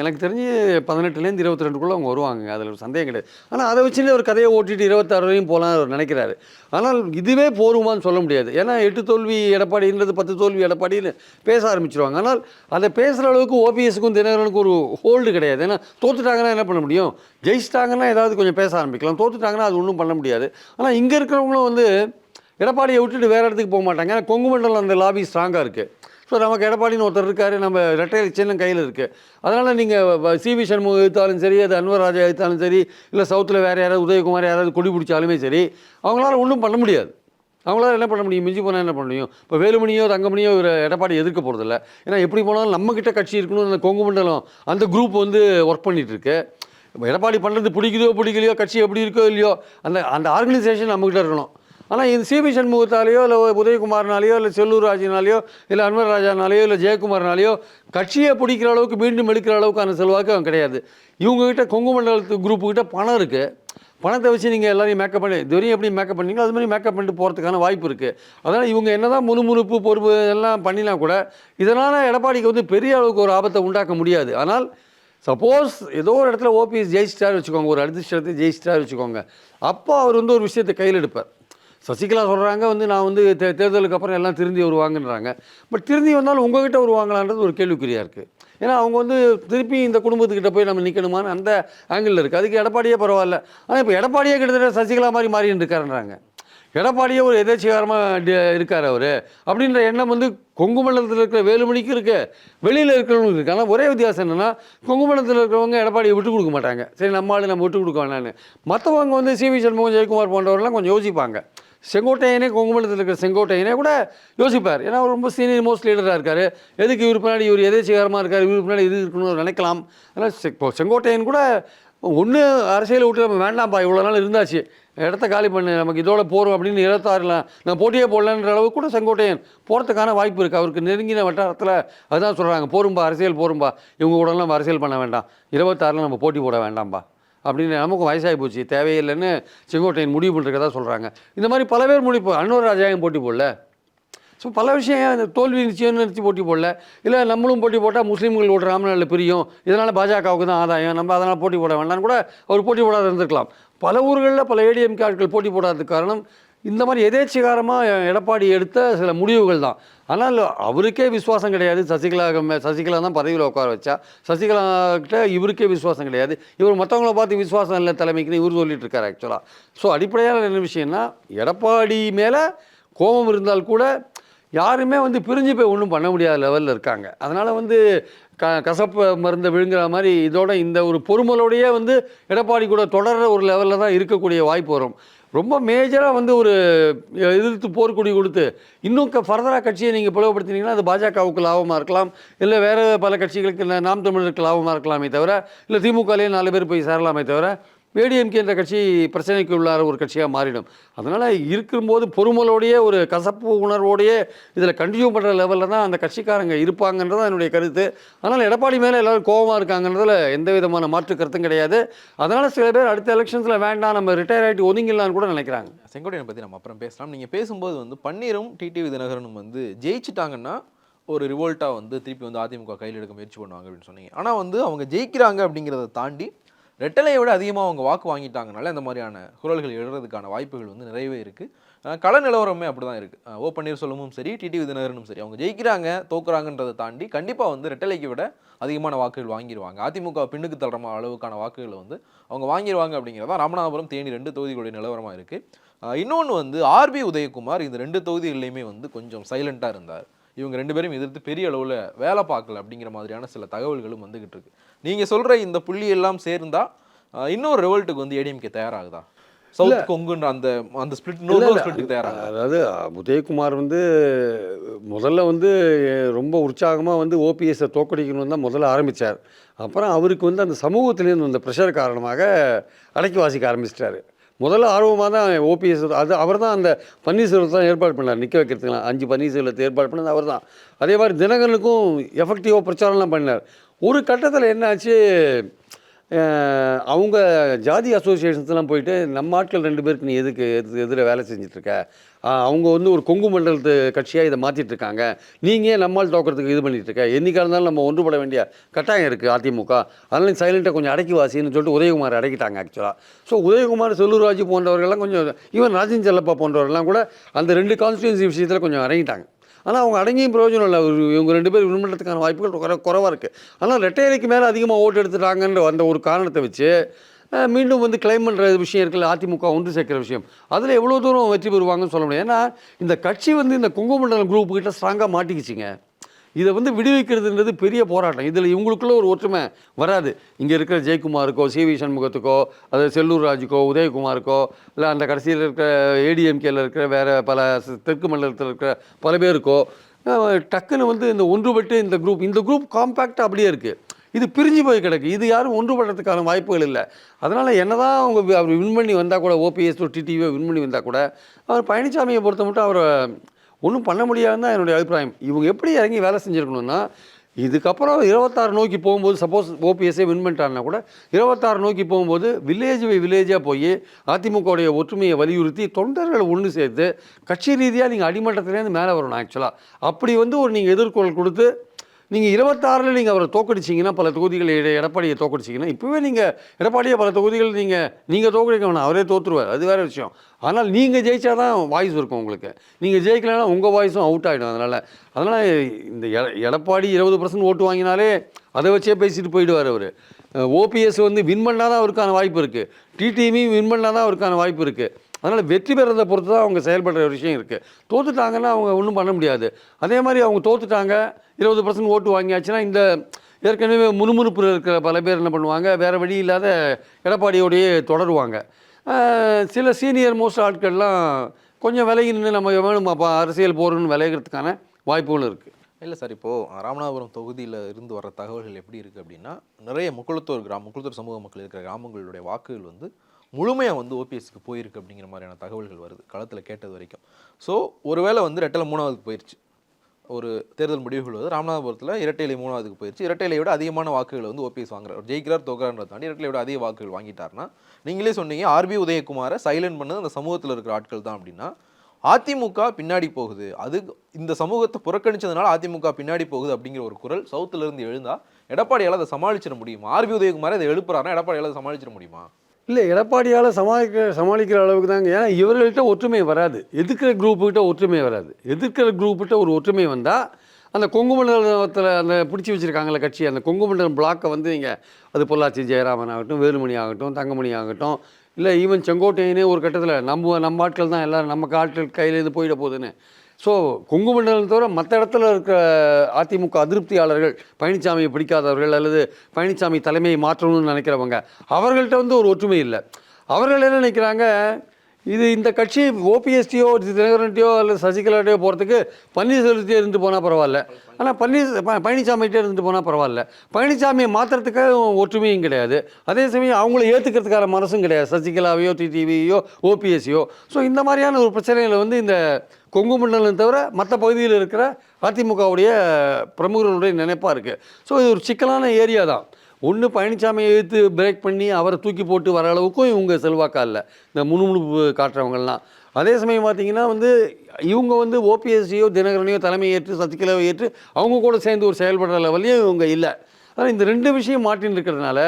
எனக்கு தெரிஞ்சு பதினெட்டுலேருந்து இருபத்தி ரெண்டுக்குள்ளே அவங்க வருவாங்க அதில் ஒரு சந்தேகம் கிடையாது. ஆனால் அதை வச்சுட்டு ஒரு கதையை ஓட்டிட்டு இருபத்தாறு வரையும் போகலாம் அவர் நினைக்கிறாரு. ஆனால் இதுவே போருமான்னு சொல்ல முடியாது. ஏன்னா எட்டு தோல்வி எடப்பாடின்றது பத்து தோல்வி எடப்பாடின்னு பேச ஆரம்பிச்சிருவாங்க. ஆனால் அதை பேசுகிற அளவுக்கு ஓபிஎஸ்க்கும் தினகரனுக்கும் ஒரு ஹோல்டு கிடையாது. ஏன்னா தோத்துட்டாங்கன்னா என்ன பண்ண முடியும்? ஜெயிச்சிட்டாங்கன்னா ஏதாவது கொஞ்சம் பேச ஆரம்பிக்கலாம். தோத்துட்டாங்கன்னா அது ஒன்றும் பண்ண முடியாது. ஆனால் இங்கே இருக்கிறவங்களும் வந்து எடப்பாடியை விட்டுட்டு வேறு இடத்துக்கு போக மாட்டாங்க. ஏன்னா கொங்கு மண்டலம் அந்த லாபி ஸ்ட்ராங்காக இருக்குது ஸோ நமக்கு எடப்பாடின்னு ஒருத்தர் இருக்கார் நம்ம ரெட்டையில் சின்னம் கையில் இருக்குது அதனால் நீங்கள் சி. வி. சண்முகம் எழுத்தாலும் சரி அது அன்வர் ராஜா எழுத்தாலும் சரி இல்லை சவுத்தில் வேறு யாராவது உதயகுமார் யாராவது கொடி பிடிச்சாலுமே சரி அவங்களால ஒன்றும் பண்ண முடியாது. அவங்களால என்ன பண்ண முடியும்? மிஞ்சி போனால் என்ன பண்ண முடியும்? இப்போ வேலுமணியோ தங்கமணியோ ஒரு எடப்பாடி எதிர்க்க போகிறதில்ல ஏன்னா எப்படி போனாலும் நம்மக்கிட்ட கட்சி இருக்கணும் அந்த கொங்கு மண்டலம் அந்த குரூப் வந்து ஒர்க் பண்ணிகிட்ருக்கு இப்போ எடப்பாடி பண்ணுறது பிடிக்குதோ பிடிக்கலையோ கட்சி எப்படி இருக்கோ இல்லையோ அந்த அந்த ஆர்கனைசேஷன் நம்மக்கிட்ட இருக்கணும். ஆனால் இது சிபி சண்முகத்தாலேயோ இல்லை உதயகுமார்னாலேயோ இல்லை செல்லூர் ராஜினாலேயோ இல்லை அன்வர் ராஜானாலேயோ இல்லை ஜெயக்குமார்னாலேயோ கட்சியை பிடிக்கிற அளவுக்கு மீண்டும் எடுக்கிற அளவுக்கு அந்த செல்வாக்கு அவன் கிடையாது. இவங்ககிட்ட கொங்கு மண்டலத்து குரூப்புக்கிட்ட பணம் இருக்குது பணத்தை வச்சு நீங்கள் எல்லாரையும் மேக்கப் பண்ணி இதுவரையும் எப்படி மேக்கப் பண்ணீங்களோ அது மாதிரி மேக்கப் பண்ணிட்டு போகிறதுக்கான வாய்ப்பு இருக்குது அதனால் இவங்க என்ன தான் முணுமுணுப்பு பொறுப்பு எல்லாம் பண்ணினா கூட இதனால் எடப்பாடிக்கு வந்து பெரிய அளவுக்கு ஒரு ஆபத்தை உண்டாக்க முடியாது. ஆனால் சப்போஸ் ஏதோ ஒரு இடத்துல ஓபிஎஸ் ஜெயிச்சிட்டார் வச்சுக்கோங்க. ஒரு அடுத்த இடத்துல ஜெயிச்சிட்டார் வச்சுக்கோங்க. அப்போ அவர் வந்து ஒரு விஷயத்தை கையில் எடுப்பார். சசிகலா சொல்கிறாங்க வந்து நான் வந்து தே தேர்தலுக்கு அப்புறம் எல்லாம் திருந்தி வருவாங்கன்றாங்க. பட் திருந்தி வந்தாலும் உங்ககிட்ட வருவாங்களான்றது ஒரு கேள்விக்குறியாக இருக்குது ஏன்னா அவங்க வந்து திருப்பி இந்த குடும்பத்துக்கிட்ட போய் நம்ம நிற்கணுமான்னு அந்த ஆங்கிளில் இருக்குது அதுக்கு எடப்பாடியே பரவாயில்ல. ஆனால் இப்போ எடப்பாடியே கிட்டத்தட்ட சசிகலா மாதிரி மாறின்னு இருக்காருன்றாங்க. எடப்பாடியே ஒரு எதேச்சிகாரமாக இருக்கார் அவர். அப்படின்ற எண்ணம் வந்து கொங்கு மண்டலத்தில் இருக்கிற வேலுமணிக்கு இருக்குது வெளியில் இருக்கிறவங்களுக்கு இருக்குது ஆனால் ஒரே வித்தியாசம் என்னென்னா கொங்கு மண்டலத்தில் இருக்கிறவங்க எடப்பாடியை விட்டு கொடுக்க மாட்டாங்க. சரி நம்ம ஆளு நம்ம விட்டு கொடுக்க வேணான்னு. மற்றவங்க வந்து சி வி சண்முகம் ஜெயக்குமார் போன்றவரெல்லாம் கொஞ்சம் யோசிப்பாங்க. செங்கோட்டையனே கொங்குமலத்தில் இருக்கிற செங்கோட்டையனே கூட யோசிப்பார். ஏன்னா அவர் ரொம்ப சீனியர் மோஸ்ட் லீடராக இருக்கார். எதுக்கு இவர் பின்னாடி இவர் எதேச்சிகரமாக இருக்கார் இவர் பின்னாடி இது இருக்கணும்னு நினைக்கலாம். ஆனால் செ- இப்போ செங்கோட்டையன் கூட ஒன்று அரசியலை விட்டு நம்ம வேண்டாம்ப்பா இவ்வளோ நாள் இருந்தாச்சு. இடத்த காலி பண்ணு நமக்கு இதோட போகிறோம் அப்படின்னு இருபத்தாறுலாம் நான் போட்டியே போடலன்ற அளவுக்கு கூட செங்கோட்டையன் போகிறதுக்கான வாய்ப்பு இருக்குது அவருக்கு நெருங்கின வட்டாரத்தில் அதுதான் சொல்கிறாங்க போரும்பா அரசியல் போரும்பா. இவங்க கூடலாம் நம்ம அரசியல் பண்ண வேண்டாம். இருபத்தாறில் நம்ம போட்டி போட வேண்டாம்பா. அப்படின்னு நமக்கும் வயசாகி போச்சு தேவையில்லைன்னு செங்கோட்டையன் முடிவு பண்ணுறதா சொல்கிறாங்க இந்த மாதிரி பல பேர் முடிவு அன்னூர் ராஜாயும் போட்டி போடல? ஸோ பல விஷயம் இந்த தோல்வி நிச்சயம்னு நிறுத்தி போட்டி போடல? இல்லை நம்மளும் போட்டி போட்டால் முஸ்லீம்கள் ஓட்டு ராமநாளில் பிரியும் இதனால் பாஜகவுக்கு தான் ஆதாயம் நம்ம அதனால் போட்டி போட வேண்டாம்னு கூட அவர் போட்டி போடாத இருந்திருக்கலாம். பல ஊர்களில் பல ஏடிஎம்கே ஆட்கள் போட்டி போடாததுக்கு காரணம் இந்த மாதிரி எதேச்சிகாரமாக எடப்பாடி எடுத்த சில முடிவுகள் தான். ஆனால் அவருக்கே விசுவாசம் கிடையாது. சசிகலா சசிகலா தான் பதவியில் உட்கார வச்சா சசிகலா கிட்ட இவருக்கே விசுவாசம் கிடையாது. இவர் மற்றவங்கள பார்த்து விசுவாசம் இல்லை தலைமைக்குன்னு இவர் சொல்லிட்டு இருக்காரு ஆக்சுவலாக ஸோ அடிப்படையான என்ன விஷயம்னா எடப்பாடி மேலே கோபம் இருந்தால் கூட யாருமே வந்து பிரிஞ்சு போய் ஒன்றும் பண்ண முடியாத லெவலில் இருக்காங்க. அதனால் வந்து க கசப்பு மருந்தை விழுங்குற மாதிரி இதோட இந்த ஒரு பொறுமலோடையே வந்து எடப்பாடி கூட தொடர்ற ஒரு லெவலில் தான் இருக்கக்கூடிய வாய்ப்பு வரும். ரொம்ப மேஜராக வந்து ஒரு எதிர்த்து போர்க்குடி கொடுத்து இன்னும் க ஃபர்தராக கட்சியை நீங்கள் பிளவுபடுத்தினீங்கன்னா அது பாஜகவுக்கு லாபமாக இருக்கலாம். இல்லை வேறு பல கட்சிகளுக்கு நாம் தமிழருக்கு லாபமாக இருக்கலாமே தவிர இல்லை திமுகலேயே நாலு பேர் போய் சேரலாமே தவிர ஏடிஎம்கே என்ற கட்சி பிரச்சனைக்கு உள்ளார ஒரு கட்சியாக மாறிடும். அதனால் இருக்கும்போது பொறுமலோடையே ஒரு கசப்பு உணர்வோடையே இதில் கண்டினியூ பண்ணுற லெவலில் தான் அந்த கட்சிக்காரங்க இருப்பாங்கன்றது தான் என்னுடைய கருத்து. அதனால் எடப்பாடி மேலே எல்லோரும் கோபமாக இருக்காங்கன்றதில் எந்த விதமான மாற்று கருத்தும் கிடையாது. அதனால் சில பேர் அடுத்த எலெக்ஷன்ஸில் வேண்டாம் நம்ம ரிட்டையர் ஆகிட்டு ஒதுங்கிடலான்னு கூட நினைக்கிறாங்க. செங்கோட்டையனை பற்றி நம்ம அப்புறம் பேசலாம். நீங்கள் பேசும்போது வந்து பன்னீரும் டிடிவி தினகரனும் வந்து ஜெயிச்சிட்டாங்கன்னா ஒரு ரிவோல்ட்டாக வந்து திருப்பி வந்து அதிமுக கையில் எடுக்க முயற்சி பண்ணுவாங்க அப்படின்னு சொன்னீங்க. ஆனால் வந்து அவங்க ஜெயிக்கிறாங்க அப்படிங்கிறத தாண்டி ரெட்டலையை விட அதிகமாக அவங்க வாக்கு வாங்கிட்டாங்கனால இந்த மாதிரியான குரல்கள் எழுறதுக்கான வாய்ப்புகள் வந்து நிறையவே இருக்குது கள நிலவரமே அப்படி தான் இருக்குது ஓ பன்னீர்செல்வமும் சரி டிடிவி தினகரனும் சரி அவங்க ஜெயிக்கிறாங்க தோக்குறாங்கன்றதை தாண்டி கண்டிப்பாக வந்து ரெட்டலைக்கு விட அதிகமான வாக்குகள் வாங்கிடுவாங்க அதிமுக பின்னுக்கு தள்ளுற அளவுக்கான வாக்குகளை வந்து அவங்க வாங்கிடுவாங்க அப்படிங்கிறதா ராமநாதபுரம் தேனி ரெண்டு தொகுதிகளுடைய நிலவரமாக இருக்குது இன்னொன்று வந்து ஆர்பி உதயகுமார் இந்த ரெண்டு தொகுதிகள்லையுமே வந்து கொஞ்சம் சைலண்ட்டாக இருந்தார். இவங்க ரெண்டு பேரும் எதிர்த்து பெரிய அளவில் வேலை பார்க்கல அப்படிங்கிற மாதிரியான சில தகவல்களும் வந்துகிட்டு இருக்கு. நீங்கள் சொல்கிற இந்த புள்ளி எல்லாம் சேர்ந்தா அஹ், இன்னொரு ரெவல்ட்டுக்கு வந்து ஏடிஎம்கே தயாராகுதா? சவுத் கொங்குன்ற அந்த அந்த ஸ்பிளிட் ஸ்பிளிட்டுக்கு தயாராகுதா? அதாவது உதயகுமார் வந்து முதல்ல வந்து ரொம்ப உற்சாகமாக வந்து ஓபிஎஸ்ஸை தோக்கடிக்கணும்னு தான் முதல்ல ஆரம்பித்தார் அப்புறம் அவருக்கு வந்து அந்த சமூகத்திலேருந்து வந்த ப்ரெஷர் காரணமாக அடக்கி வாசிக்க ஆரம்பிச்சிட்டாரு. முதல்ல ஆர்வமாக தான் ஓபிஎஸ் அது அவர் தான் அந்த பன்னீர்செல்வத்தை தான் ஏற்பாடு பண்ணார். நிற்க வைக்கிறதுக்குலாம் அஞ்சு பன்னீர்செல்வத்தை ஏற்பாடு பண்ணது அவர் தான். அதே மாதிரி தினகரனுக்கும் எஃபெக்டிவாக பிரச்சாரம்லாம் பண்ணார். ஒரு கட்டத்தில் என்னாச்சு அவங்க ஜாதி அசோசியேஷன்ஸ்லாம் போயிட்டு நம்ம ஆட்கள் ரெண்டு பேருக்கு நீ எதுக்கு எது எதிர வேலை செஞ்சிட்ருக்க? அவங்க வந்து ஒரு கொங்கு மண்டலத்து கட்சியாக இதை மாற்றிட்டுருக்காங்க நீங்கள் நம்மால் தோக்கிறதுக்கு இது பண்ணிகிட்ருக்க இருக்க இருந்தாலும் நம்ம ஒன்றுபட வேண்டிய கட்டாயம் இருக்குது அதிமுக. அதனால் சைலண்ட்டாக கொஞ்சம் அடக்கி வாசின்னு சொல்லிட்டு உதயகுமார் அடக்கிட்டாங்க ஆக்சுவலாக ஸோ உதயகுமார் செல்லூர்ராஜு போன்றவர்கள்லாம் கொஞ்சம் ஈவன் ராஜன் செல்லப்பா போன்றவர்கள்லாம் கூட அந்த ரெண்டு கான்ஸ்டியூன்சி விஷயத்தில் கொஞ்சம் இறங்கிட்டாங்க ஆனால் அவங்க அடங்கியும் பிரயோஜனம் இல்லை. இவங்க ரெண்டு பேர் விரும்புறதுக்கான வாய்ப்புகள் குறை குறைவாக இருக்குது ஆனால் ரெட்டையரைக்கு மேலே அதிகமாக ஓட்டு எடுத்துட்டாங்கன்ற அந்த ஒரு காரணத்தை வச்சு மீண்டும் வந்து கிளைம் பண்ணுற விஷயம் இருக்குல்ல அதிமுக ஒன்று சேர்க்குற விஷயம். அதில் எவ்வளோ தூரம் வெற்றி பெறுவாங்கன்னு சொல்ல முடியும். ஏன்னா இந்த கட்சி வந்து இந்த குங்குமண்டலம் குரூப்புக்கிட்ட ஸ்ட்ராங்காக மாட்டிக்கிச்சிங்க. இதை வந்து விடுவிக்கிறதுன்றது பெரிய போராட்டம். இதில் இவங்களுக்குள்ள ஒரு ஒற்றுமை வராது. இங்கே இருக்கிற ஜெயக்குமாருக்கோ சி வி சண்முகத்துக்கோ அது செல்லூர் ராஜுக்கோ உதயகுமாருக்கோ இல்லை அந்த கடைசியில் இருக்கிற ஏடிஎம்கேல இருக்கிற வேறு பல தெற்கு மண்டலத்தில் இருக்கிற பல பேருக்கோ டக்குன்னு வந்து இந்த ஒன்றுபட்டு இந்த குரூப் இந்த குரூப் காம்பேக்டாக அப்படியே இருக்குது இது பிரிஞ்சு போய் கிடக்கு. இது யாரும் ஒன்றுபடுறதுக்கான வாய்ப்புகள் இல்லை. அதனால் என்னதான் அவங்க அவர் வின் பண்ணி வந்தால் கூட ஓபிஎஸ் டிடிவியை வின் பண்ணி வந்தால் கூட அவர் பழனிசாமியை பொறுத்த மட்டும் அவரை ஒன்றும் பண்ண முடியாதுன்னு தான் என்னுடைய அபிப்பிராயம். இவங்க எப்படி இறங்கி வேலை செஞ்சுருக்கணும்னா இதுக்கப்புறம் இருபத்தாறு நோக்கி போகும்போது சப்போஸ் ஓபிஎஸ்ஸே வின் பண்ணிட்டாருன்னா கூட இருபத்தாறு நோக்கி போகும்போது வில்லேஜ் பை வில்லேஜாக போய் அதிமுகவுடைய ஒற்றுமையை வலியுறுத்தி தொண்டர்களை ஒன்று சேர்த்து கட்சி ரீதியாக நீங்கள் அடிமட்டத்துலேருந்து மேலே வரணும் ஆக்சுவலாக அப்படி வந்து ஒரு நீங்கள் எதிர்கொள் கொடுத்து நீங்கள் இருபத்தாறில் நீங்கள் அவரை தோக்கடிச்சிங்கன்னா பல தொகுதிகள் எட- எடப்பாடியை தோக்கடிச்சிங்கன்னா இப்போவே நீங்கள் எடப்பாடியை பல தொகுதிகள் நீங்கள் நீங்கள் தோக்கடிக்க வேணாம். அவரே தோற்றுருவார் அது வேறு விஷயம். ஆனால் நீங்கள் ஜெயிச்சா தான் வாய்ஸ் இருக்கும் உங்களுக்கு. நீங்கள் ஜெயிக்கலைன்னா உங்கள் வாய்ஸும் அவுட் ஆகிடும் அதனால். அதனால் இந்த எட- எடப்பாடி இருபது பர்சன்ட் ஓட்டு வாங்கினாலே அதை வச்சே பேசிட்டு போயிடுவார் அவர். ஓபிஎஸ் வந்து வின் பண்ணால் தான் அவருக்கான வாய்ப்பு இருக்குது டிடிமியும் வின் பண்ணால் தான் அவருக்கான வாய்ப்பு இருக்குது அதனால் வெற்றி பெறதை பொறுத்து தான் அவங்க செயல்படுற ஒரு விஷயம் இருக்குது தோத்துட்டாங்கன்னா அவங்க ஒன்றும் பண்ண முடியாது. அதே மாதிரி அவங்க தோத்துட்டாங்க இருபது பர்சன்ட் ஓட்டு வாங்கியாச்சுன்னா இந்த ஏற்கனவே முணுமுணுப்பு இருக்கிற பல பேர் என்ன பண்ணுவாங்க வேறு வழி இல்லாத எடப்பாடியோடையே தொடருவாங்க. சில சீனியர் மோஸ்ட் ஆட்கள்லாம் கொஞ்சம் விலகி நின்று நம்ம வேணுமாப்பா அரசியல் போகிறோன்னு விளையிறதுக்கான வாய்ப்புகளும் இருக்குது இல்லை சார் இப்போது ராமநாதபுரம் தொகுதியில் இருந்து வர தகவல்கள் எப்படி இருக்குது அப்படின்னா நிறைய முக்குளத்தூர் கிராம முக்குளத்தூர் சமூக மக்கள் இருக்கிற கிராமங்களுடைய வாக்குகள் வந்து முழுமையாக வந்து ஓபிஎஸ்க்கு போயிருக்கு அப்படிங்கிற மாதிரியான தகவல்கள் வருது களத்தில் கேட்டது வரைக்கும். ஸோ ஒருவேளை வந்து ரெட்டலை மூணாவதுக்கு போயிடுச்சு ஒரு தேர்தல் முடிவுகள் வந்து ராமநாதபுரத்தில் இரட்டையிலை மூணாவதுக்கு போயிடுச்சு இரட்டையிலை விட அதிகமான வாக்குகள் வந்து ஓபிஎஸ் வாங்குறாரு. ஜெயிக்கிறார் தோக்குறான்றதை தாண்டி இரட்டையிலை விட அதிக வாக்குகள் வாங்கிட்டாருன்னா நீங்களே சொன்னீங்க ஆர்பி உதயகுமாரை சைலண்ட் பண்ணது அந்த சமூகத்தில் இருக்கிற ஆட்கள் தான் அப்படின்னா அதிமுக பின்னாடி போகுது. அது இந்த சமூகத்தை புறக்கணிச்சதுனால அதிமுக பின்னாடி போகுது அப்படிங்கிற ஒரு குரல் சவுத்துலேருந்து எழுந்தால் எழுந்தா எடப்பாடியால் அதை சமாளிச்சிட முடியுமா? ஆர்பி உதயகுமாரை அதை எழுப்புறாருன்னா எடப்பாடியால் அதை சமாளிச்சிட முடியுமா? இல்லை எடப்பாடியால் சமாளிக்க சமாளிக்கிற அளவுக்கு தாங்க. ஏன்னா இவர்கள்ட்ட ஒற்றுமை வராது. எதிர்க்கிற குரூப்புக்கிட்ட ஒற்றுமை வராது. எதிர்க்கிற குரூப்புகிட்ட ஒரு ஒற்றுமை வந்தால் அந்த கொங்கு மண்டலத்தில் அந்த பிடிச்சி வச்சுருக்காங்களே கட்சி அந்த கொங்கு மண்டலம் பிளாக்கை வந்து நீங்கள் அது பொள்ளாச்சி ஜெயராமன் ஆகட்டும் வேலுமணி ஆகட்டும் தங்கமணி ஆகட்டும் இல்லை ஈவன் செங்கோட்டையனே ஒரு கட்டத்தில் நம்ம நம்ம ஆட்கள் தான் எல்லோரும் நம்ம ஆட்கள் கையிலேருந்து போயிட போகுதுன்னு. ஸோ கொங்கு மண்டலம் தவிர மற்ற இடத்துல இருக்கிற அதிமுக அதிருப்தியாளர்கள் பழனிசாமியை பிடிக்காதவர்கள் அல்லது பழனிசாமி தலைமையை மாற்றணும்னு நினைக்கிறவங்க அவர்கள்ட்ட வந்து ஒரு ஒற்றுமை இல்லை. அவர்கள் என்ன நினைக்கிறாங்க? இது இந்த கட்சி ஓபிஎஸ்டியோ தினகரன்ட்டியோ அல்லது சசிகலாட்டையோ போகிறதுக்கு பன்னீர்செல்வத்தையே இருந்து போனால் பரவாயில்ல. ஆனால் பன்னீர் ப- பழனிசாமிகிட்டே இருந்து போனால் பரவாயில்ல. பழனிசாமியை மாற்றுறதுக்கு ஒற்றுமையும் கிடையாது. அதே சமயம் அவங்கள ஏற்றுக்கிறதுக்கான மனசும் கிடையாது. சசிகலாவையோ டிடிவியோ ஓபிஎஸ்சியோ ஸோ இந்த மாதிரியான ஒரு பிரச்சனைகளை வந்து இந்த கொங்கு மண்டலம் தவிர மற்ற பகுதியில் இருக்கிற அதிமுகவுடைய பிரமுகர்களுடைய நினைப்பாக இருக்குது ஸோ இது ஒரு சிக்கலான ஏரியா தான். ஒன்று பழனிசாமியை எழுத்து பிரேக் பண்ணி அவரை தூக்கி போட்டு வர அளவுக்கும் இவங்க செல்வாக்கா இல்லை. இந்த முணுமுணுப்பு காட்டுறவங்கலாம் அதே சமயம் பார்த்தீங்கன்னா வந்து இவங்க வந்து ஓபிஎஸ்சியோ தினகரனையோ தலைமை ஏற்று சசிகலாவை ஏற்று அவங்க கூட சேர்ந்து ஒரு செயல்படுற லெவல்லையும் இவங்க இல்லை. ஆனால் இந்த ரெண்டு விஷயம் மாட்டின்னு இருக்கிறதுனால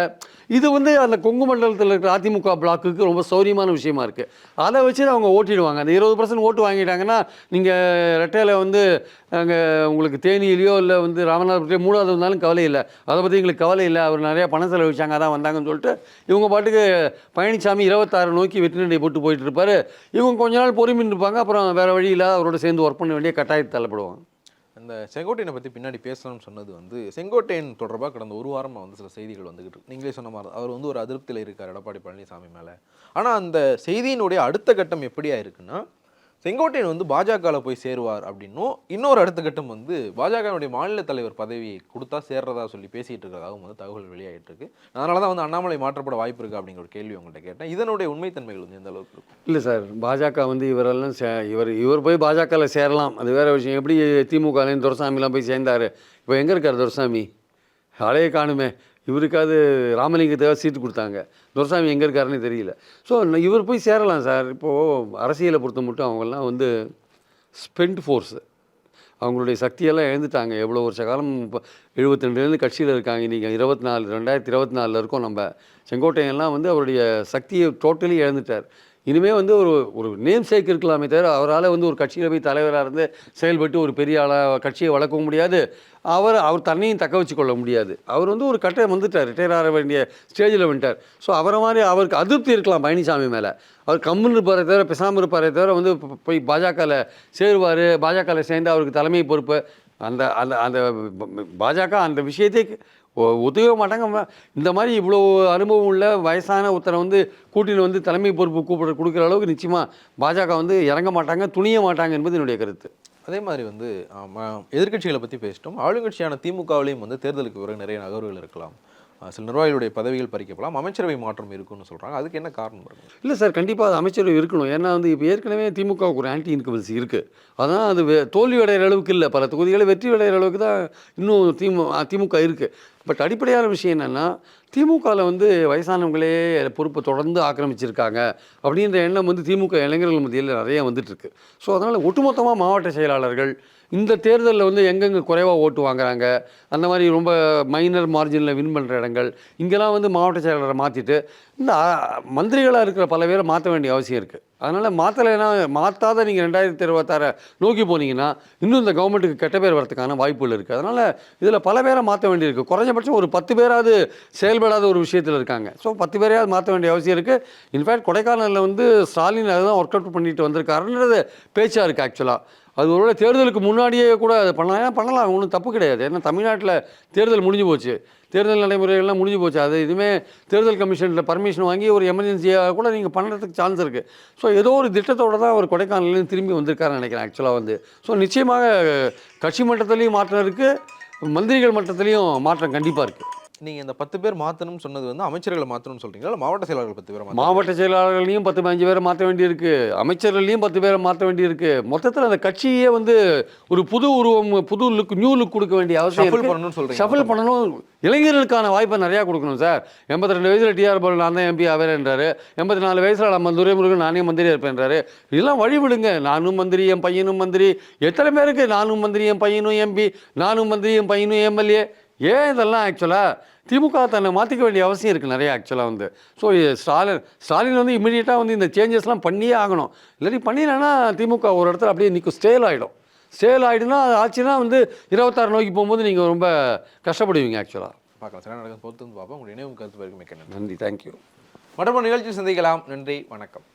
இது வந்து அந்த கொங்கு மண்டலத்தில் இருக்கிற அதிமுக பிளாக்குக்கு ரொம்ப சௌரியமான விஷயமா இருக்குது அதை வச்சு அவங்க ஓட்டிடுவாங்க. அந்த இருபது பர்சன்ட் ஓட்டு வாங்கிட்டாங்கன்னா நீங்கள் ரெட்டையில் வந்து அங்கே உங்களுக்கு தேனியிலையோ இல்லை வந்து ராமநாதபுரத்தையோ மூணாவது வந்தாலும் கவலை இல்லை. அதை பற்றி எங்களுக்கு கவலை இல்லை. அவர் நிறையா பணம் செலவிச்சாங்க அதான் வந்தாங்கன்னு சொல்லிட்டு இவங்க பாட்டுக்கு பழனிசாமி இருபத்தாறு நோக்கி வெற்றி நடை போட்டு போயிட்டு இருப்பார். இவங்க கொஞ்ச நாள் பொறுமின்னு இருப்பாங்க. அப்புறம் வேறு வழி இல்லாத அவரோட சேர்ந்து ஒர்க் பண்ண வேண்டிய கட்டாயத்தை தள்ளப்படுவாங்க. இந்த செங்கோட்டையனை பற்றி பின்னாடி பேசலாம்னு சொன்னது வந்து செங்கோட்டையன் தொடர்பாக கடந்த ஒரு வாரமாக வந்து சில செய்திகள் வந்துகிட்டு இருக்கு. நீங்களே சொன்ன மாதிரி அவர் வந்து ஒரு அதிருப்தியில் இருக்கார் எடப்பாடி பழனிசாமி மேலே. ஆனால் அந்த செய்தியினுடைய அடுத்த கட்டம் எப்படியா இருக்குன்னா செங்கோட்டையன் வந்து பாஜகவில் போய் சேருவார் அப்படின்னும் இன்னொரு அடுத்த கட்டம் வந்து பாஜகவுடைய மாநில தலைவர் பதவியை கொடுத்தா சேர்றதா சொல்லி பேசிகிட்டு இருக்கிறதாகவும் வந்து தகவல் வெளியாகிட்டு இருக்கு அதனால தான் வந்து அண்ணாமலை மாற்றப்பட வாய்ப்பு இருக்குது அப்படிங்கிற ஒரு கேள்வி உங்கள்கிட்ட கேட்டேன். இதனுடைய உண்மைத்தன்மைகள் வந்து எந்த அளவுக்கு இருக்கும்? இல்லை சார் பாஜக வந்து இவரெல்லாம் சே இவர் இவர் போய் பாஜகவில் சேரலாம். அது வேறு விஷயம். எப்படி திமுகலேருந்து துரசாமிலாம் போய் சேர்ந்தார்? இப்போ எங்கே இருக்கார் துரசாமி? ஆளையே காணுமே. இவருக்காவது ராமலிங்கத்துக்காக சீட்டு கொடுத்தாங்க. துரசாமி எங்கே இருக்காருன்னு தெரியல. ஸோ இவர் போய் சேரலாம் சார். இப்போது அரசியலை பொறுத்த மட்டும் அவங்கெல்லாம் வந்து ஸ்பெண்ட் ஃபோர்ஸு அவங்களுடைய சக்தியெல்லாம் இழந்துட்டாங்க. எவ்வளோ வருஷ காலம்? இப்போ எழுபத்திரெண்டுலேருந்து கட்சியில் இருக்காங்க. இன்றைக்கி இருபத்தி நாலு ரெண்டாயிரத்தி இருபத்தி நாலில் இருக்கோம் நம்ம. செங்கோட்டையெல்லாம் வந்து அவருடைய சக்தியை டோட்டலி இழந்துட்டார். இனிமேல் வந்து ஒரு ஒரு நேம் சேக் இருக்கலாமே தவிர அவரால் வந்து ஒரு கட்சியில் போய் தலைவராக இருந்து செயல்பட்டு ஒரு பெரிய ஆளாக கட்சியை வளர்க்கவும் முடியாது. அவர் அவர் தன்னையும் தக்க வச்சு கொள்ள முடியாது. அவர் வந்து ஒரு கட்டம் வந்துட்டார். ரிட்டையர் ஆக வேண்டிய ஸ்டேஜில் வந்துட்டார். ஸோ அவரை மாதிரி அவருக்கு அதிருப்தி இருக்கலாம் பழனிசாமி மேலே. அவர் கம்முன்னு இருப்பாரே தவிர பெசாமல் இருப்பாரே தவிர வந்து போய் பாஜகவில் சேருவார். பாஜகவில் சேர்ந்து அவருக்கு தலைமை பொறுப்பு. அந்த அந்த அந்த பாஜக அந்த விஷயத்தை ஒத்துக்கவே மாட்டாங்க. இந்த மாதிரி இவ்வளோ அனுபவம் உள்ள வயசான ஒருத்தரை வந்து கூட்டின்னு வந்து தலைமை பொறுப்பு கூப்பிட கொடுக்குற அளவுக்கு நிச்சயமாக பாஜக வந்து இறங்க மாட்டாங்க துணிய மாட்டாங்க என்பது என்னுடைய கருத்து. அதே மாதிரி வந்து ஆமா, எதிர்க்கட்சிகளை பற்றி பேசிட்டோம். ஆளுங்கட்சியான திமுகவிலையும் வந்து தேர்தலுக்கு பிறகு நிறைய நகர்வுகள் இருக்கலாம். சில நிர்வாகிகளுடைய பதவிகள் பறிக்கப்படலாம் அமைச்சரவை மாற்றம் இருக்குன்னு சொல்றாங்க. அதுக்கு என்ன காரணம் இல்லை சார் கண்டிப்பாக அது அமைச்சரவை இருக்கணும். ஏன்னா வந்து இப்போ ஏற்கனவே திமுகவுக்கு ஒரு ஆன்டி இன்கபல்சி இருக்குது அதான் அது தோல்வி அடைகிற அளவுக்கு இல்லை. பல தொகுதிகளை வெற்றி அடைகிற அளவுக்கு தான் இன்னும் திமு திமுக இருக்குது பட் அடிப்படையான விஷயம் என்னென்னா திமுகவில் வந்து வயசானவங்களே பொறுப்பை தொடர்ந்து ஆக்கிரமிச்சிருக்காங்க அப்படின்ற எண்ணம் வந்து திமுக இளைஞர்கள் மத்தியில் நிறைய வந்துட்டுருக்கு. ஸோ அதனால் ஒட்டுமொத்தமாக மாவட்ட செயலாளர்கள் இந்த தேர்தலில் வந்து எங்கெங்கே குறைவாக ஓட்டு வாங்குறாங்க அந்த மாதிரி ரொம்ப மைனர் மார்ஜினில் வின் பண்ணுற இடங்கள் இங்கெல்லாம் வந்து மாவட்ட செயலாளரை மாற்றிட்டு இந்த மந்திரிகளாக இருக்கிற பல பேரை மாற்ற வேண்டிய அவசியம் இருக்குது அதனால் மாற்றலைன்னா மாற்றாத நீங்கள் ரெண்டாயிரத்தி இருபத்தாறை நோக்கி போனீங்கன்னா இன்னும் இந்த கவர்மெண்ட்டுக்கு கெட்ட பேர் வரதுக்கான வாய்ப்புகள் இருக்குது அதனால் இதில் பல பேரை மாற்ற வேண்டியிருக்கு. குறைஞ்சபட்சம் ஒரு பத்து பேராவது செயல்படாத ஒரு விஷயத்தில் இருக்காங்க. ஸோ பத்து பேரையாவது மாற்ற வேண்டிய அவசியம் இருக்குது இன்ஃபேக்ட் கொடைக்கானலில் வந்து ஸ்டாலின் அதுதான் ஒர்க் அவுட் பண்ணிட்டு வந்திருக்காருன்றது பேச்சாக இருக்குது ஆக்சுவலாக அது ஒருவேளை தேர்தலுக்கு முன்னாடியே கூட அதை பண்ணலாம். ஏன்னா பண்ணலாம். ஒன்றும் தப்பு கிடையாது. ஏன்னா தமிழ்நாட்டில் தேர்தல் முடிஞ்சு போச்சு. தேர்தல் நடைமுறைகள்லாம் முடிஞ்சு போச்சு. அது இதுவுமே தேர்தல் கமிஷனில் பர்மிஷன் வாங்கி ஒரு எமர்ஜென்சியாக கூட நீங்கள் பண்ணுறதுக்கு சான்ஸ் இருக்குது ஸோ ஏதோ ஒரு திட்டத்தோட தான் அவர் கொடைக்கானல்லேருந்து திரும்பி வந்திருக்காருன்னு நினைக்கிறேன் ஆக்சுவலாக வந்து. ஸோ நிச்சயமாக கட்சி மட்டத்துலேயும் மாற்றம் இருக்குது மந்திரிகள் மட்டத்துலேயும் மாற்றம் கண்டிப்பாக இருக்குது நீங்க இந்த பத்து பேர் மாற்றணும்னு சொன்னது வந்து அமைச்சர்களை மாற்றணும்னு சொல்றீங்களா? இல்லை மாவட்ட செயலாளர்கள் பத்து பேரை மாவட்ட செயலாளர்களையும் பத்து பதினஞ்சு பேரை மாற்ற வேண்டியிருக்கு. அமைச்சர்களையும் பத்து பேரை மாற்ற வேண்டியிருக்கு. மொத்தத்தில் அந்த கட்சியே வந்து ஒரு புது உருவம் புது லுக் நியூ லுக் கொடுக்க வேண்டிய அவசியம். பண்ணணும்னு சொல்றீங்க ஷஃபிள் பண்ணணும். இளைஞர்களுக்கான வாய்ப்பை நிறையா கொடுக்கணும் சார். எண்பத்தி ரெண்டு வயசில் டிஆர் பாலு நான் தான் எம்பி ஆவேன்றாரு எண்பத்தி நாலு வயசில் நம்ம துரைமுருகன் நானே மந்திரியாக இருப்பேன்றாரு இதெல்லாம் வழி விடுங்க நானும் மந்திரி என் பையனும் மந்திரி. எத்தனை பேருக்கு நானும் மந்திரி என் பையனும் எம்பி நானும் மந்திரி என் பையனும் எம்எல்ஏ ஏன் இதெல்லாம் ஆக்சுவலாக திமுக தன்னை மாற்றிக்க வேண்டிய அவசியம் இருக்குது நிறைய ஆக்சுவலாக வந்து. ஸோ ஸ்டாலின் ஸ்டாலின் வந்து இமீடியட்டாக வந்து இந்த சேஞ்சஸ்லாம் பண்ணியே ஆகணும். இல்லாட்டி பண்ணிடலன்னா திமுக ஒரு இடத்துல அப்படியே நிற்கும் ஸ்டேல் ஆகிடும் ஸ்டேல் ஆகிடுனா அது ஆச்சுன்னா வந்து இருபத்தாறு நோக்கி போகும்போது நீங்கள் ரொம்ப கஷ்டப்படுவீங்க ஆக்சுவலாக பார்க்கலாம். சரியான நடக்கும் பொறுத்து பார்ப்போம். உங்களுடைய நினைவு கருத்து வரைக்கும் மிக்க நன்றி. தேங்க்யூ மற்றொரு நிகழ்ச்சியில் சந்திக்கலாம். நன்றி. வணக்கம்.